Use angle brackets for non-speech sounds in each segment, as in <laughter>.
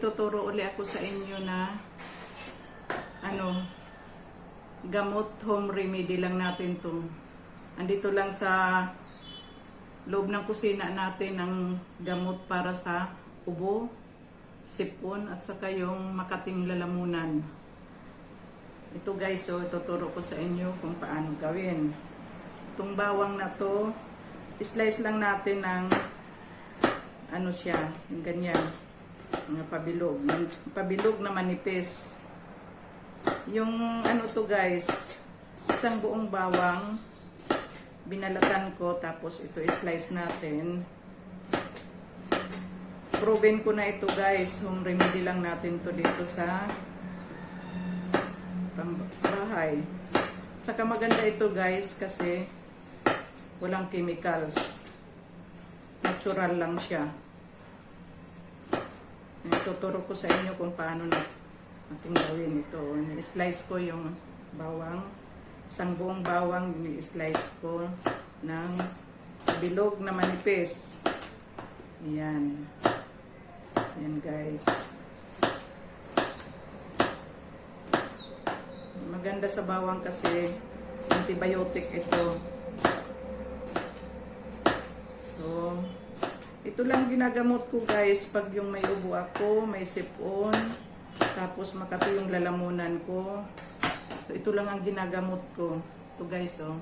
ituturo uli ako sa inyo na ano, gamot home remedy lang natin to. Andito lang sa loob ng kusina natin ang gamot para sa ubo, sipon, at saka yung makating lalamunan. Ito guys, so ituturo ko sa inyo kung paano gawin. Itong bawang na to, slice lang natin ng ano siya, yung ganyan, mga pabilog, pabilog na manipis. Yung ano to guys, isang buong bawang, binalatan ko, tapos ito slice natin. Proven ko na ito guys, home remedy lang natin to dito sa bahay. Saka maganda ito guys kasi walang chemicals. Natural lang siya. Ituturo ko sa inyo kung paano na natin gawin ito. Ni-slice ko yung bawang. Isang buong bawang, ni-slice ko ng bilog na manipis. Yan. Yan guys. Maganda sa bawang kasi antibiotic ito. So, ito lang ginagamot ko guys pag yung may ubo ako, may sipon, tapos makati yung lalamunan ko. So, ito lang ang ginagamot ko. Ito guys, oh.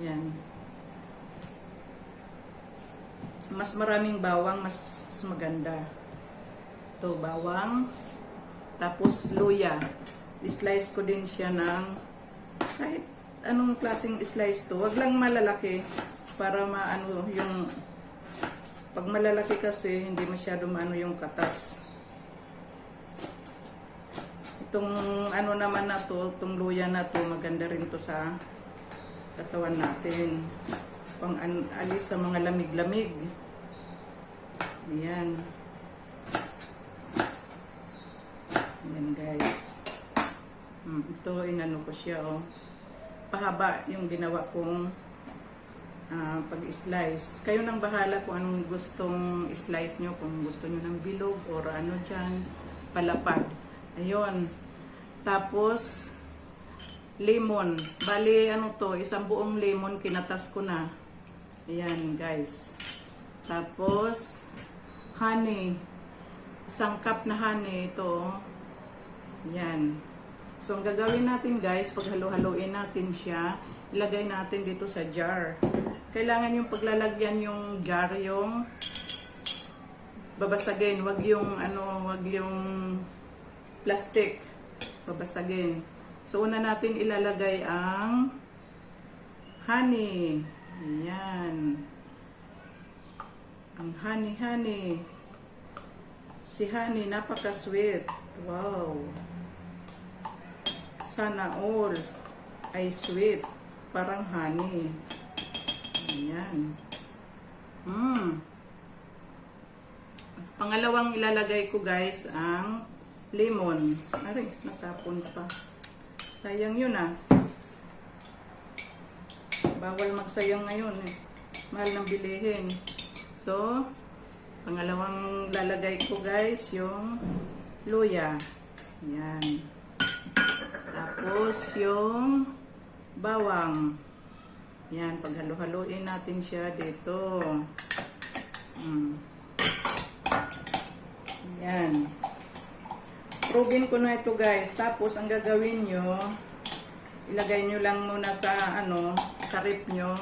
Yan. Mas maraming bawang, mas maganda. Ito, bawang. Tapos, luya. Slice ko din siya ng kahit anong klaseng slice to. Wag lang malalaki para maano yung pag malalaki kasi hindi masyado maano yung katas. Itong ano naman na to, itong luya na to, maganda rin to sa katawan natin. Pang an- alis sa mga lamig-lamig. Ayan. Ayan guys. Hmm, ito inano ko siya oh. Pahaba yung ginawa kong ah, pag-slice. Kayo nang bahala kung anong gustong slice nyo. Kung gusto nyo ng bilog or ano dyan, palapad. Ayun. Tapos, lemon. Bali, ano to, isang buong lemon, kinatas ko na. Ayan, guys. Tapos, honey. Isang cup na honey ito. oh. Yan. So, ang gagawin natin guys, pag halo-haloin natin siya, ilagay natin dito sa jar. Kailangan yung paglalagyan yung jar yung babasagin. Wag yung ano, wag yung plastic. Babasagin. So, una natin ilalagay ang honey. Yan. Ang honey, honey. Si honey, napaka-sweet. Wow. Sana all ay sweet. Parang honey. Ayan. Hmm. Pangalawang ilalagay ko guys ang lemon. Aray, natapon pa. Sayang yun ah. Bawal magsayang ngayon eh. Mahal ng bilihin. So, pangalawang lalagay ko guys yung luya. Yan. Tapos yung bawang. Yan, paghalo-haloin natin siya dito. Mm. Yan. Proven ko na ito guys. Tapos ang gagawin nyo, ilagay nyo lang muna sa ano, sa rip nyo.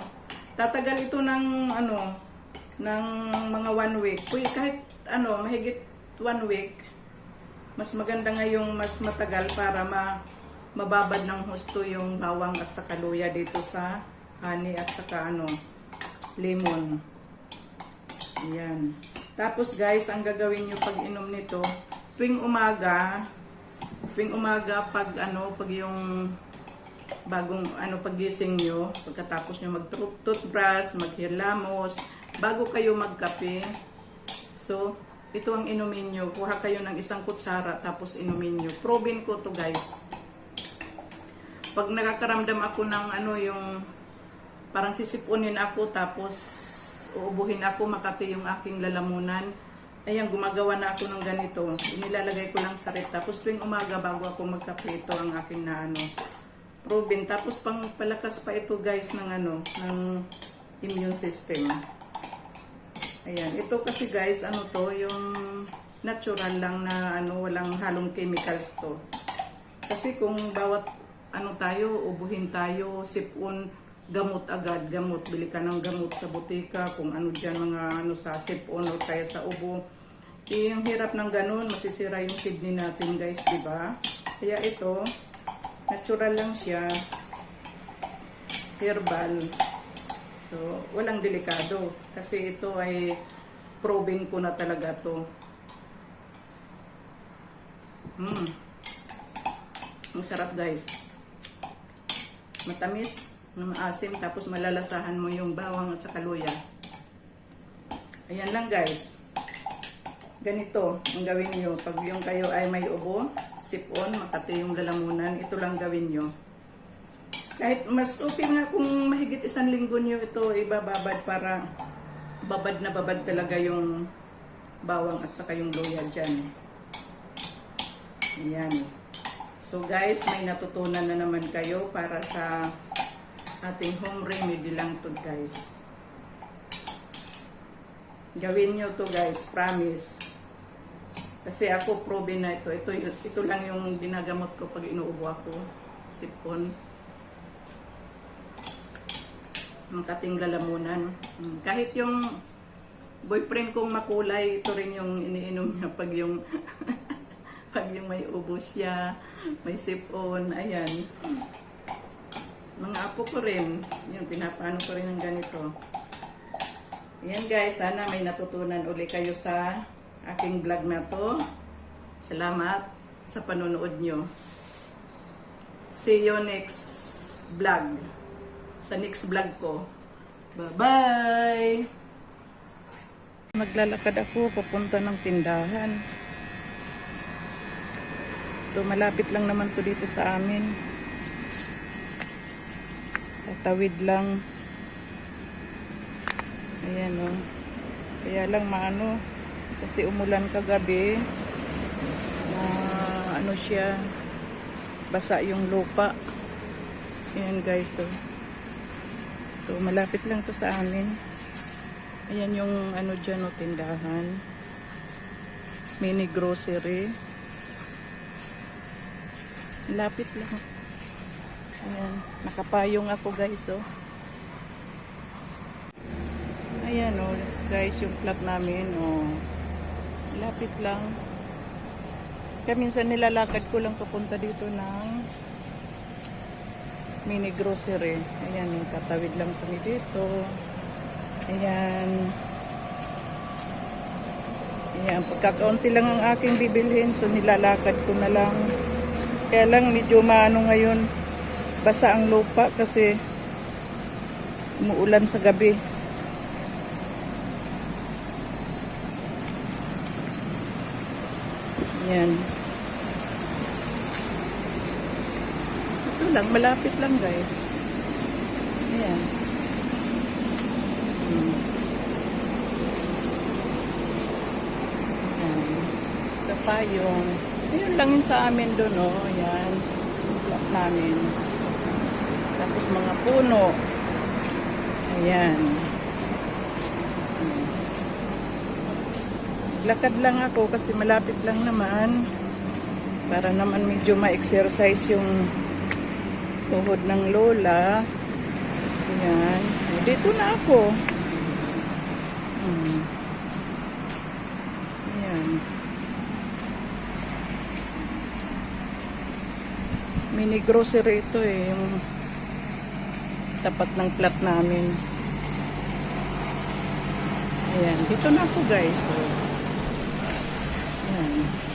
Tatagal ito ng ano, ng mga one week. Uy, kahit ano, mahigit one week, mas maganda nga yung mas matagal para ma mababad ng husto yung bawang at saka luya dito sa honey at saka ano, lemon. Ayan. Tapos guys, ang gagawin nyo pag inom nito, tuwing umaga, tuwing umaga pag ano, pag yung bagong ano pagising nyo, pagkatapos nyo mag toothbrush, maghilamos, bago kayo magkape. So, ito ang inumin nyo. Kuha kayo ng isang kutsara tapos inumin nyo. Proven ko to guys. Pag nakakaramdam ako ng ano yung parang sisipunin ako tapos uubuhin ako makati yung aking lalamunan. Ayan, gumagawa na ako ng ganito. Inilalagay ko lang sa rep. Tapos tuwing umaga bago ako magkape, ito ang aking na ano, proven. Tapos pang palakas pa ito guys ng ano, ng immune system. Ayan, ito kasi guys, ano to, yung natural lang na ano, walang halong chemicals to. Kasi kung bawat ano tayo, ubuhin tayo, sipon, gamot agad, gamot, bili ka ng gamot sa butika, kung ano dyan mga ano sa sipon o kaya sa ubo. Eh, yung hirap ng ganun, masisira yung kidney natin guys, ba? Kaya ito, natural lang siya, herbal. So, walang delikado. Kasi ito ay proven ko na talaga to. Hmm. Masarap guys. Matamis, na maasim, tapos malalasahan mo yung bawang at saka luya. Ayan lang guys. Ganito ang gawin nyo. Pag yung kayo ay may ubo, sipon, makati yung lalamunan, ito lang gawin nyo. Kahit mas okay nga kung mahigit isang linggo nyo ito ibababad para babad na babad talaga yung bawang at saka yung luya dyan. Ayan. So guys, may natutunan na naman kayo para sa ating home remedy lang to guys. Gawin nyo to guys, promise. Kasi ako proven na ito. Ito, ito lang yung ginagamot ko pag inuubo ako. Sipon. Ang kating lalamunan. Mm, Kahit yung boyfriend kong makulay, ito rin yung iniinom niya pag yung <laughs> pag yung may ubo siya, may sipon, ayan. Mga apo ko rin, yun, pinapano ko rin ng ganito. Ayan guys, sana may natutunan uli kayo sa aking vlog na to. Salamat sa panonood nyo. See you next vlog. Sa next vlog ko. Bye-bye! Maglalakad ako papunta ng tindahan. Ito, malapit lang naman to dito sa amin. Tatawid lang. Ayan o. Kaya lang maano, kasi umulan kagabi. Na ano siya, basa yung lupa. Ayan guys o. So, malapit lang to sa amin. Ayan yung ano dyan o, tindahan. Mini grocery. Lapit lang. Ayan. Nakapayong ako guys oh. Ayan oh, guys, yung plot namin oh. Lapit lang. Kaya minsan nilalakad ko lang papunta dito ng mini grocery. Ayan, yung tatawid lang kami dito. Ayan. Ayan, pagkakaunti lang ang aking bibilhin, so nilalakad ko na lang. Kaya lang medyo maano ngayon, basa ang lupa kasi umuulan sa gabi. Yan. Ito lang, malapit lang guys. Ayan. Hmm. Yung, ayun lang yun sa amin doon, oh. Ayan. Plot namin. Tapos mga puno. Ayan. Lakad lang ako kasi malapit lang naman. Para naman medyo ma-exercise yung tuhod ng lola. Ayan. Dito na ako. Hmm. Ayan. Mini grocery ito eh. Yung tapat ng plat namin. Ayan. Dito na ako guys. So, ayan.